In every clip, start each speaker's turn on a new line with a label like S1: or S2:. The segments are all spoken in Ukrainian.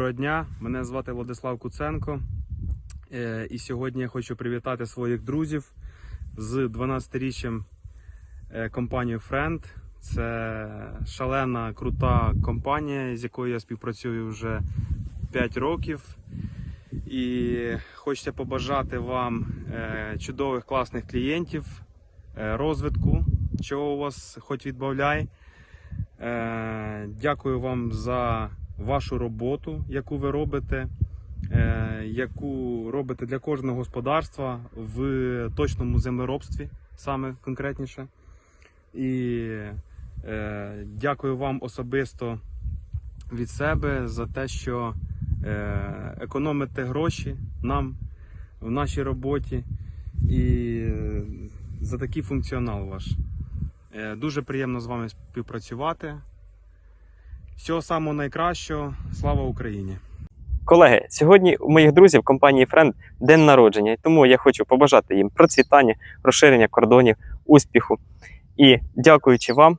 S1: Доброго дня, мене звати Владислав Куценко. Е, І сьогодні я хочу привітати своїх друзів з 12-річчям е, компанією Friend. Це шалена, крута компанія, з якою я співпрацюю вже 5 років. І хочеться побажати вам е, чудових класних клієнтів, розвитку, чого у вас хоч відбавляй. Дякую вам за вашу роботу, яку ви робите, е, яку робите для кожного господарства в точному землеробстві, саме конкретніше. І е, дякую вам особисто від себе за те, що е, економите гроші нам в нашій роботі і за такий функціонал ваш. Дуже приємно з вами співпрацювати. Всього самого найкращого. Слава Україні!
S2: Колеги, сьогодні у моїх друзів компанії Friend день народження, і тому я хочу побажати їм процвітання, розширення кордонів, успіху. І дякуючи вам,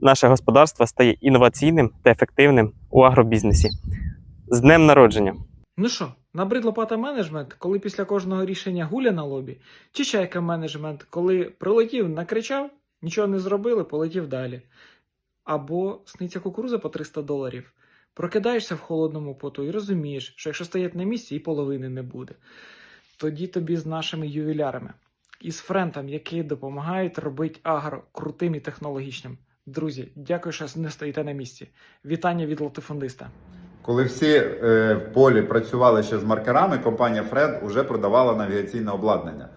S2: наше господарство стає інноваційним та ефективним у агробізнесі. З днем народження!
S3: Ну що, набрид лопата менеджмент, коли після кожного рішення гуля на лобі, чи чайка менеджмент, коли прилетів, накричав, нічого не зробили, полетів далі. Або сниться кукуруза по 300 доларів. Прокидаєшся в холодному поту і розумієш, що якщо стоять на місці, і половини не буде. Тоді тобі з нашими ювілярами і з френтом, які допомагають робити агро крутим і технологічним. Друзі, дякую, що не стоїте на місці. Вітання від латифундиста.
S4: Коли всі е, в полі працювали ще з маркерами, компанія Фред вже продавала навігаційне обладнання.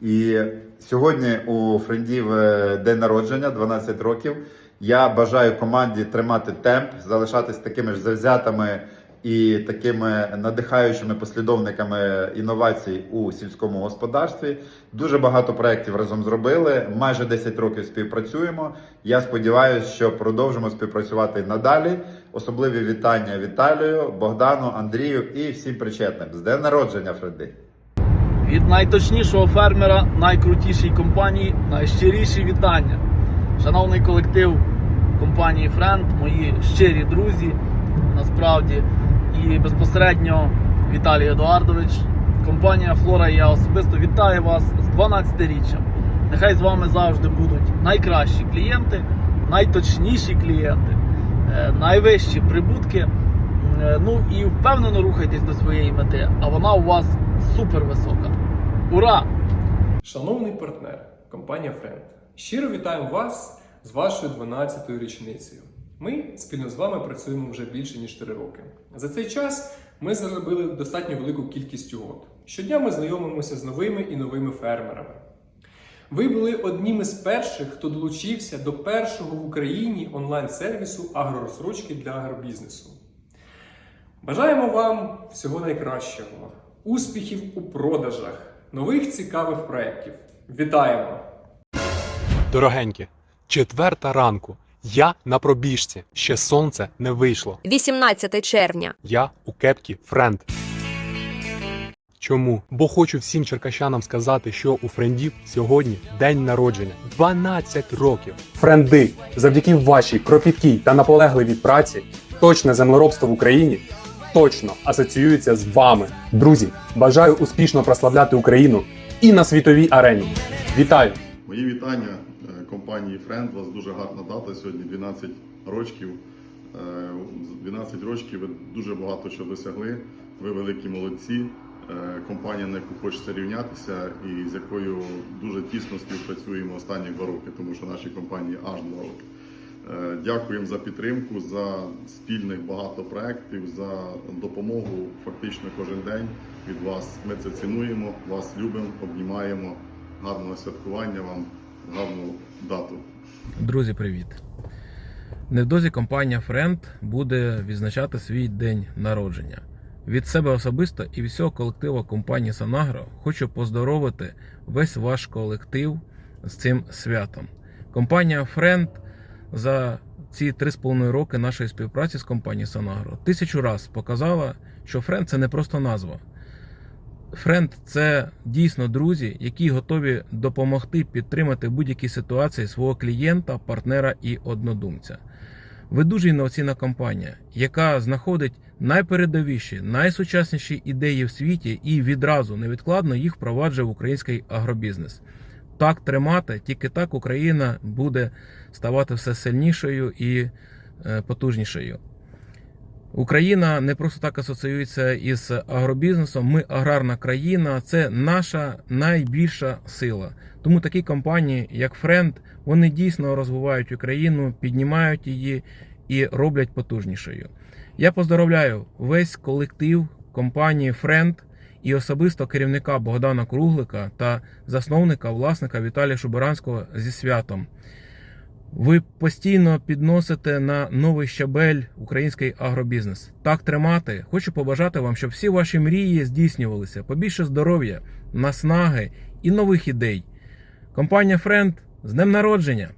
S4: І сьогодні у френдів е, день народження, 12 років. Я бажаю команді тримати темп, залишатись такими ж завзятими і такими надихаючими послідовниками інновацій у сільському господарстві. Дуже багато проєктів разом зробили. Майже 10 років співпрацюємо. Я сподіваюся, що продовжимо співпрацювати надалі. Особливі вітання Віталію, Богдану, Андрію і всім причетним. З днем народження, Фреди!
S5: Від найточнішого фермера, найкрутішій компанії, найщиріші вітання. Шановний колектив компанії Friend, мої щирі друзі, насправді, і безпосередньо Віталій Едуардович, компанія Флора я особисто вітаю вас з 12-річчям. Нехай з вами завжди будуть найкращі клієнти, найточніші клієнти, е, найвищі прибутки. Е, Ну і впевнено рухайтесь до своєї мети, а вона у вас супер висока. Ура!
S6: Шановний партнер, компанія Friend, щиро вітаємо вас з вашою 12-ю річницею. Ми спільно з вами працюємо вже більше ніж 4 роки. За цей час ми заробили достатньо велику кількість угод. Щодня ми знайомимося з новими і новими фермерами. Ви були одним із перших, хто долучився до першого в Україні онлайн-сервісу агророзсрочки для агробізнесу. Бажаємо вам всього найкращого, успіхів у продажах, нових цікавих проєктів. Вітаємо!
S7: Дорогенькі, четверта ранку. Я на пробіжці. Ще сонце не вийшло.
S8: 18 червня.
S7: Я у кепкі френд. Чому? Бо хочу всім черкащанам сказати, що у френдів сьогодні день народження 12 років. Френди, завдяки вашій кропіткій та наполегливій праці, точне землеробство в Україні точно асоціюється з вами. Друзі, бажаю успішно прославляти Україну і на світовій арені. Вітаю!
S9: Мої вітання компанії Friend. У вас дуже гарна дата сьогодні 12 років. Е, 12 років ви дуже багато що досягли. Ви великі молодці. Е, Компанія, на яку хочеться рівнятися, і з якою дуже тісно співпрацюємо останні два роки, тому що наші компанії аж два роки. Е, Дякуємо за підтримку, за спільних багато проєктів, за допомогу фактично кожен день від вас. Ми це цінуємо, вас любимо, обнімаємо. Гарного святкування вам, гарну дату.
S10: Друзі, привіт! Невдовзі компанія Friend буде відзначати свій день народження. Від себе особисто і від всього колективу компанії Санагро хочу поздоровити весь ваш колектив з цим святом. Компанія Friend за ці 3,5 роки нашої співпраці з компанією Санагро тисячу раз показала, що Friend це не просто назва. Френд це дійсно друзі, які готові допомогти підтримати в будь-якій ситуації свого клієнта, партнера і однодумця. Ви дуже інноваційна компанія, яка знаходить найпередовіші, найсучасніші ідеї в світі і відразу невідкладно їх впроваджує в український агробізнес. Так тримати, тільки так Україна буде ставати все сильнішою і е, потужнішою. Україна не просто так асоціюється із агробізнесом. Ми аграрна країна, це наша найбільша сила. Тому такі компанії, як Френд, вони дійсно розвивають Україну, піднімають її і роблять потужнішою. Я поздоровляю весь колектив компанії Френд і особисто керівника Богдана Круглика та засновника власника Віталія Шубаранського зі святом. Ви постійно підносите на новий щабель український агробізнес. Так тримати. Хочу побажати вам, щоб всі ваші мрії здійснювалися. Побільше здоров'я, наснаги і нових ідей. Компанія Френд з днем народження!